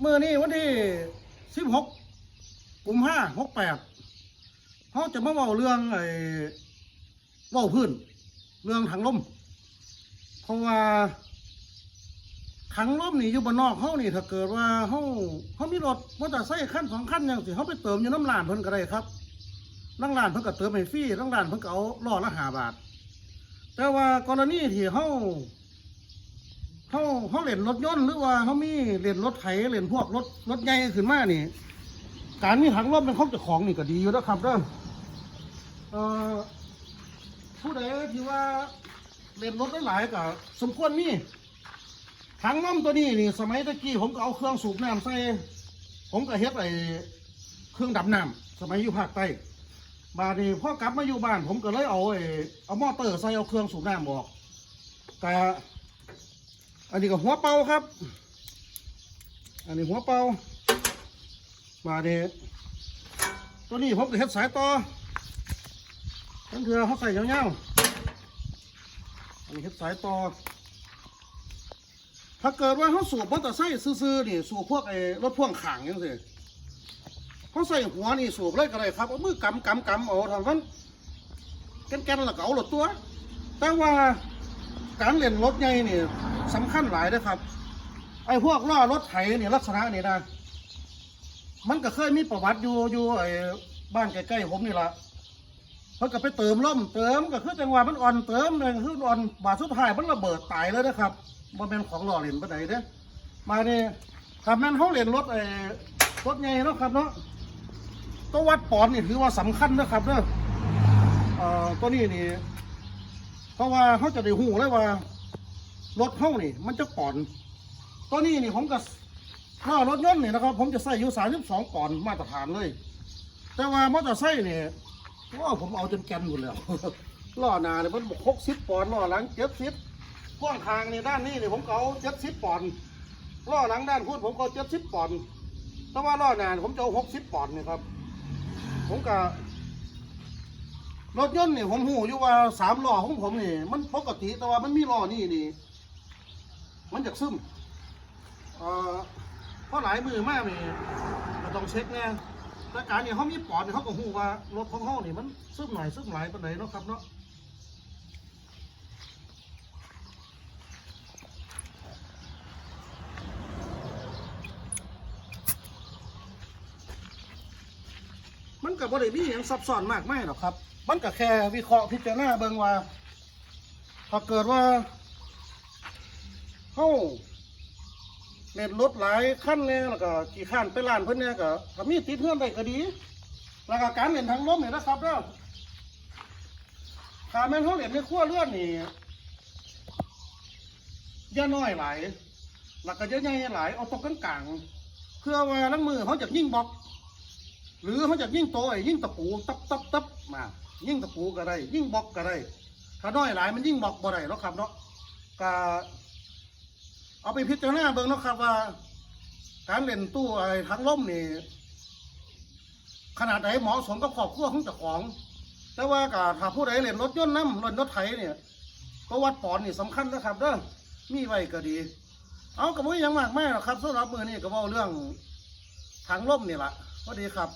เมื่อนี้วันที่สิบหกกุมภาหกแปดเขาจะมาเว้าเรื่องไอ้เว้าพื้น เรื่องถังลมเพราะว่าถังลมนี่อยู่บนนอกเขานี่ถ้าเกิดว่าเขาเขามีรถมอเตอร์ไซค์ขั้นสองขั้นอย่างสิเขาไปเติมอยู่น้ำลานเพิ่นก็ได้ครับน้ำลานเพิ่นก็เติมให้ฟรีน้ำลานเพิ่นก็เอาล่อละห้าบาท แต่ว่ากรณีที่เขา เขาเขาเล่นรถยนต์หรือว่าเขามีเล่นรถไถเล่นพวกรถรถใหญ่ขึ้นมานี่ การมีถังลมเป็นของเจ้าของนี่ก็ดีอยู่แล้วครับเด้อเอ่อผู้ใดที่ว่าเล่นรถได้หลายๆก็สมควรมีถังลมตัวนี้นี่สมัยตะกี้ผมก็เอาเครื่องสูบน้ำใส่ผมก็เฮ็ดไอ้เครื่องดับน้ำสมัยอยู่ภาคใต้บาดนี้พอกลับมาอยู่บ้าน ผมก็เลยเอาไอ้เอามอเตอร์ใส่เอาเครื่องสูบน้ำออกแต่ อันนี้ก็หัวเป่าครับ อันนี้หัวเป่าบาเดตัวนี้ผมก็เฮ็ดสายต่อทั้งเถือเขาใส่ยาวๆอันนี้เฮ็ดสายต่อ ถ้าเกิดว่าเขาสูบมอเตอร์ไซค์ซื่อๆนี่สูบพวกไอ้รถพ่วงขางยังสิเขาใส่หัวนี่สูบเลยก็ได้ครับเอามือกำกำกำเอาทางนั้นแกนๆแล้วก็เอาหลดตัว แต่ว่าการเล่นรถใหญ่นี่ สำคัญหลายนะครับ ไอ้พวกล้อรถไถเนี่ยลักษณะนี่นะ มันก็เคยมีประวัติอยู่อยู่ไอ้บ้านใกล้ๆผมนี่ละเพิ่นก็ไปเติมล่มเติมก็คือจังหวะมันอ่อนเติมเลยคืออ่อนบาดสุดท้ายมันระเบิดตายเลยนะครับบ่เป็นของหล่อเล่นปานใดเด้อมาเนี่ยถ้าแม่นเขาเล่นรถไอ้รถใหญ่เนาะครับเนาะตัววัดปอนนี่ถือว่าสำคัญนะครับเด้อเอ่อตัวนี้นี่เพราะว่าเขาจะได้หูเลยว่า รถเขานี่ มันจะปอน ตัวนี้นี่ผมก็ถ้ารถยนต์นี่นะครับ ผมจะใส่อยู่สามสิบสองปอนมาตรฐานเลย แต่ว่ามอเตอร์ไซค์นี่ว่าผมเอาจนแกนหมดแล้วล้อหน้าเนี่ยมันหกสิบปอนด์ล้อหลังเจ็ดสิบพ่วงทางนี่ด้านนี้นี่ผมเอาเจ็ดสิบปอนด์ล้อหลังด้านพูดผมก็เจ็ดสิบปอนด์แต่ว่าล้อหน้าผมจะเอาหกสิบปอนด์นี่ครับ ผมก็รถยนต์นี่ผมหูอยู่ว่าสามล้อของผมนี่มันปกติแต่ว่ามันมีล้อนี่นี่ มันจากซึมเอ่อเพราะหลายมือมากนี่ก็ต้องเช็คแน่แต่การนี่เขามีปอดนี่เขาก็หูว่ารถของเขานี่มันซึมหน่อยซึมหลายปานไหนเนาะครับเนาะมันก็บ่ได้มีอย่างซับซ้อนมากไม่หรอกครับ มันก็แค่วิเคราะห์พิจารณาเบิ่งว่าถ้าเกิดว่า เขาเล่นรถหลายขั้นเนี่ยแล้วก็กี่ขั้นไปร้านเพิ่นเนี่ยก็ถ้ามีติดเพื่อนได้ก็ดี แล้วก็การเล่นทางลมเนี่ยนะครับเด้อถ้าแม่นเขาเล่นในขั้วเลือนนี่ย่าน้อยหลายแล้วก็ย่าใหญ่หลายเอาตกกลางๆเพื่อว่าลังมือเขาจะยิ่งบล็อก หรือเขาจะยิ่งโตไอ้ยิ่งตะปูตับตับตับมายิ่งตะปูก็ได้ ยิ่งบล็อกก็ได้ ถ้าน้อยหลายมันยิ่งบล็อกบ่ได้เนาะครับเนาะก็ เอาไปพิจารณาเบิ่งนะครับว่า การเล่นตู้ไอ้ทั้งล่มนี่ขนาดไหนเหมาะสมกับครอบครัวของเจ้าของ แต่ว่าก็ถ้าผู้ใดเล่นรถยนต์น้ำรถรถไถเนี่ยก็วัดปอนนี่สำคัญนะครับเด้อมีไว้ก็ดี เอากระมุ้ยยังมากไม่หรอกครับสำหรับมือนี่ก็เว่าเรื่องทางล่มนี่แหละพอดีครับ